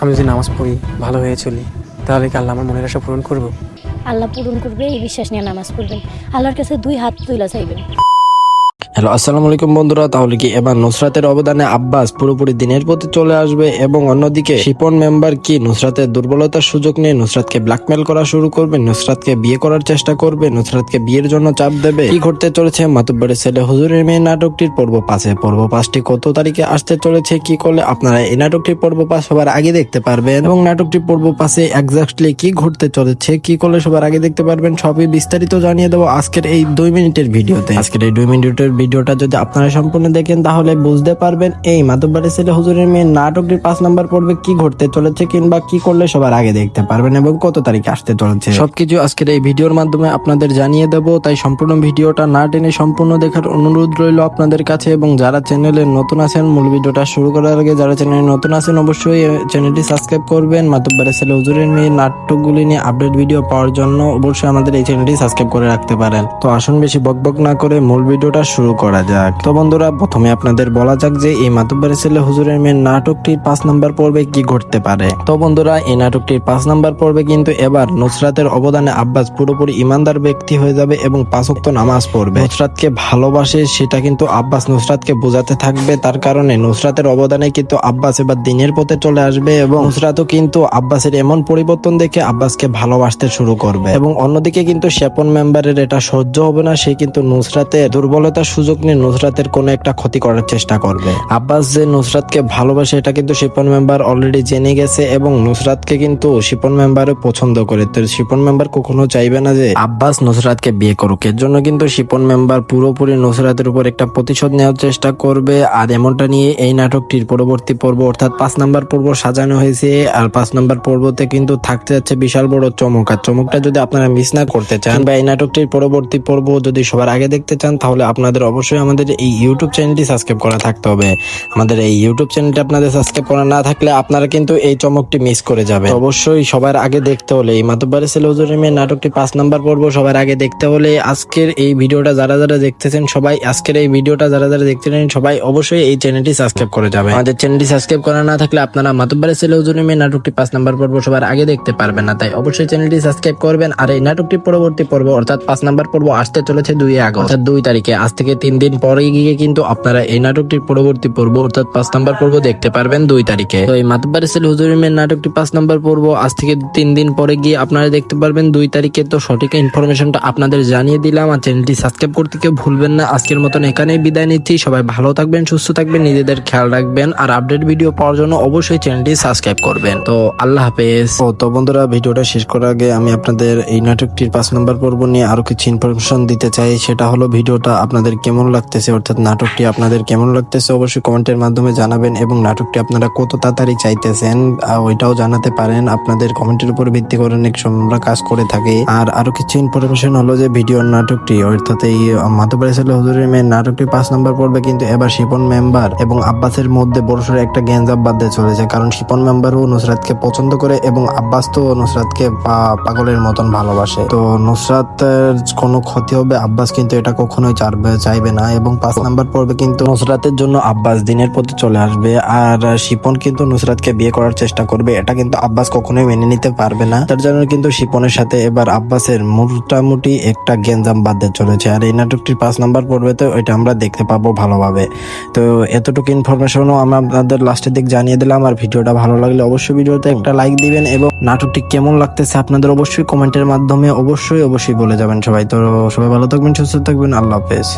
আমি যদি নামাজ পড়ি, ভালো হয়ে চলি, তাহলে কি আল্লাহ আমার মনের আশা পূরণ করব? আল্লাহ পূরণ করবে, এই বিশ্বাস নিয়ে নামাজ পড়বেন। আল্লাহর কাছে দুই হাত তুলে চাইবেন। হ্যালো, আসসালামু আলাইকুম বন্ধুরা, তাহলে কি এবার নুসরাতের অবদানে আব্বাস পুরোপুরি দিনের প্রতি চলে আসবে এবং অন্যদিকে শিপন মেম্বার কি নুসরাতের দুর্বলতার সুযোগ নিয়ে নুসরাতকে ব্ল্যাকমেল করা শুরু করবে, নুসরাতকে বিয়ে করার চেষ্টা করবে, নুসরাতকে বিয়ের জন্য চাপ দেবে? কি ঘটতে চলেছে? মাতুব্বারের ছেলে হুজুরের মেয়ে নাটকটির পর্ব পাশে, পর্ব পাঁচটি কত তারিখে আসতে চলেছে, কি করলে? আপনারা এই নাটকটির পর্ব পাস সবার আগে দেখতে পারবেন। এবং নাটকটি পর্ব পাশে এক্স্যাক্টলি কি ঘটতে চলেছে, কি করলে সবার আগে দেখতে পারবেন, সবই বিস্তারিত জানিয়ে দেবো আজকের এই দুই মিনিটের ভিডিওতে। আজকের এই দুই মিনিটের ভিডিওটা যদি আপনারা সম্পূর্ণ দেখেন, তাহলে বুঝতে পারবেন এই মাতব্বারের ছেলে হুজুরের মেয়ে নাটকটির পাঁচ নাম্বার পর্বে কি ঘটতে চলেছে কিংবা কি করলে সবার আগে দেখতে পারবেন এবং কত তারিখে আসতে চলেছে। সবকিছু আজকের এই ভিডিওর মাধ্যমে আপনাদের জানিয়ে দেবো, তাই সম্পূর্ণ ভিডিওটা না টেনে সম্পূর্ণ দেখার অনুরোধ রইল আপনাদের কাছে এবং যারা চ্যানেলে নতুন আছেন, মূল ভিডিওটা শুরু করার আগে যারা চ্যানেলে নতুন আছেন, অবশ্যই চ্যানেলটি সাবস্ক্রাইব করবেন। মাতব্বারের ছেলে হুজুরের মেয়ে নাটকগুলি নিয়ে আপডেট ভিডিও পাওয়ার জন্য অবশ্যই আমাদের এই চ্যানেলটি সাবস্ক্রাইব করে রাখতে পারেন। তো আসুন বেশি বকবক না করে মূল ভিডিওটা শুরু করা যাক। তো বন্ধুরা, প্রথমে আপনাদের বলা যাক যে এই মাতব্বারের ছেলে হুজুরের মেয়ের নাটকটির পাঁচ নাম্বার পর্বে কি ঘটতে পারে। তো বন্ধুরা, এই নাটকটির পাঁচ নাম্বার পর্বে কিন্তু এবার নুসরাতের অবদানে আব্বাস পুরোপুরি ইমানদার ব্যক্তি হয়ে যাবে এবং পাঁচক্ত নামাজ পড়বে। নুসরাতকে ভালোবাসে সেটা কিন্তু আব্বাস নুসরাতকে বোঝাতে থাকবে। তার কারণে নুসরাতের অবদানে কিন্তু আব্বাস এবার দিনের পথে চলে আসবে এবং নুসরাতও কিন্তু আব্বাসের এমন পরিবর্তন দেখে আব্বাসকে ভালোবাসতে শুরু করবে। এবং অন্যদিকে কিন্তু স্যাপন মেম্বারের এটা সহ্য হবে না, সে কিন্তু নুসরাতের দুর্বলতার সুযোগ নিয়ে নুসরাতের কোনো একটা ক্ষতি করার চেষ্টা করবে। আব্বাস যে নুসরাতকে ভালোবাসে, এটা কিন্তু শিপন মেম্বার অলরেডি জেনে গেছে এবং নুসরাতকে কিন্তু শিপন মেম্বারও পছন্দ করে। তো শিপন মেম্বার কখনো চাইবে না যে আব্বাস নুসরাতকে বিয়ে করুক। এর জন্য কিন্তু শিপন মেম্বার পুরোপুরি নুসরাতের উপর একটা প্রতিশোধ নেওয়ার চেষ্টা করবে। আর এমনটা নিয়ে এই নাটকটির পরবর্তী পর্ব, অর্থাৎ পাঁচ নাম্বার পর্ব সাজানো হয়েছে। আর পাঁচ নাম্বার পর্বতে কিন্তু থাকতে যাচ্ছে বিশাল বড় চমক। আর চমকটা যদি আপনারা মিস না করতে চান বা এই নাটকটির পরবর্তী পর্ব যদি সবার আগে দেখতে চান, তাহলে আপনাদের অবশ্যই আমাদের এই ইউটিউব চ্যানেলটি সাবস্ক্রাইব করা থাকতে হবে। আমাদের এই ইউটিউব চ্যানেলটি আপনাদের সাবস্ক্রাইব করা না থাকলে আপনারা কিন্তু এই চমকটি মিস করে যাবে অবশ্যই সবার আগে দেখতে হলে এই মাতব্বারের ছেলে হুজুরের নাটকটি পাঁচ নাম্বার পর্ব সবার আগে দেখতে হলে আজকের এই ভিডিওটা যারা যারা দেখতেছেন, সবাই আজকের এই ভিডিওটা যারা যারা দেখতেছেন, সবাই অবশ্যই এই চ্যানেলটি সাবস্ক্রাইব করে যাবে। আমাদের চ্যানেলটি সাবস্ক্রাইব করা না থাকলে আপনারা মাতব্বারের ছেলে হুজুরের নাটকটি পাঁচ নাম্বার পর্ব সবার আগে দেখতে পারবেন না। তাই অবশ্যই চ্যানেলটি সাবস্ক্রাইব করবেন। আর এই নাটকটি পরবর্তী পর্ব, অর্থাৎ পাঁচ নাম্বার পর্ব আসতে চলেছে দুই আগস্ট দুই তারিখে। আজ থেকে তিন দিন পরে গিয়ে কিন্তু আপনারা এই নাটকটির পরবর্তী পর্ব অর্থাৎ পাঁচ নাম্বার পর্ব দেখতে পারবেন দুই তারিখে। তো এই মাতব্বারের ছেলে হুজুরের মেয়ের নাটকটি পাঁচ নাম্বার পর্ব, আজ থেকে তিন দিন পরে গিয়ে আপনারা দেখতে পারবেন দুই তারিখে। তো সঠিক ইনফরমেশনটা আপনাদের জানিয়ে দিলাম আর চ্যানেলটি সাবস্ক্রাইব করতে কেউ ভুলবেন না। আজকের মতন এখানেই বিদায় নিচ্ছি। সবাই ভালো থাকবেন, সুস্থ থাকবেন, নিজেদের খেয়াল রাখবেন আর আপডেট ভিডিও পাওয়ার জন্য অবশ্যই চ্যানেলটি সাবস্ক্রাইব করবেন। তো আল্লাহ হাফেজ। ও, তো বন্ধুরা, ভিডিওটা শেষ করার আগে আমি আপনাদের এই নাটকটির পাঁচ নম্বর পর্ব নিয়ে আরও কিছু ইনফরমেশন দিতে চাই। সেটা হলো ভিডিওটা আপনাদের কেমন লাগতেছে, অর্থাৎ নাটকটি আপনাদের কেমন লাগতেছে অবশ্যই কমেন্টের মাধ্যমে জানাবেন এবং নাটকটি আপনারা কত তাড়াতাড়ি চাইতেছেন ওইটাও জানাতে পারেন। আপনাদের কমেন্টের উপর ভিত্তি করে অনেক আমরা কাজ করে থাকি। আর আরও কিছু ইনফরমেশন হলো যে ভিডিওর নাটকটি, অর্থাৎ এই মাধববাড়ি ছেলে হুজুরের মেয়ের নাটকটি পাঁচ নম্বর পর্বে কিন্তু এবার শিপন মেম্বার এবং আব্বাসের মধ্যে বড়সড় একটা গ্যাঞ্জাব বাঁধতে চলেছে। কারণ শিপন মেম্বারও নুসরাতকে পছন্দ করে এবং আব্বাস তো নুসরাতকে পাগলের মতন ভালোবাসে। তো নুসরাতের কোনো ক্ষতি হবে, আব্বাস কিন্তু এটা কখনোই চাইবে চাইবে না এবং পাঁচ নাম্বার পর্বে কিন্তু নুসরাতের জন্য আব্বাস দিনের প্রতি চলে আসবে। আর শিপন কিন্তু নুসরাতকে বিয়ে করার চেষ্টা করবে। এটা কিন্তু আব্বাস কখনোই মেনে নিতে পারবে না। তার জন্য কিন্তু শিপনের সাথে এবার আব্বাসের মোটামুটি একটা গেঞ্জাম বাঁধতে চলেছে। আর এই নাটকটির পাঁচ নাম্বার পর্বে তো এটা আমরা দেখতে পাবো ভালোভাবে। তো এতটুকু ইনফরমেশনও আমরা আপনাদের লাস্টের দিক জানিয়ে দিলাম। আর ভিডিওটা ভালো লাগলে অবশ্যই ভিডিওতে একটা লাইক দিবেন এবং নাটকটি কেমন লাগতেছে আপনাদের অবশ্যই কমেন্টের মাধ্যমে অবশ্যই অবশ্যই বলে যাবেন সবাই। তো সবাই ভালো থাকবেন, সুস্থ থাকবেন। আল্লাহ হাফেজ।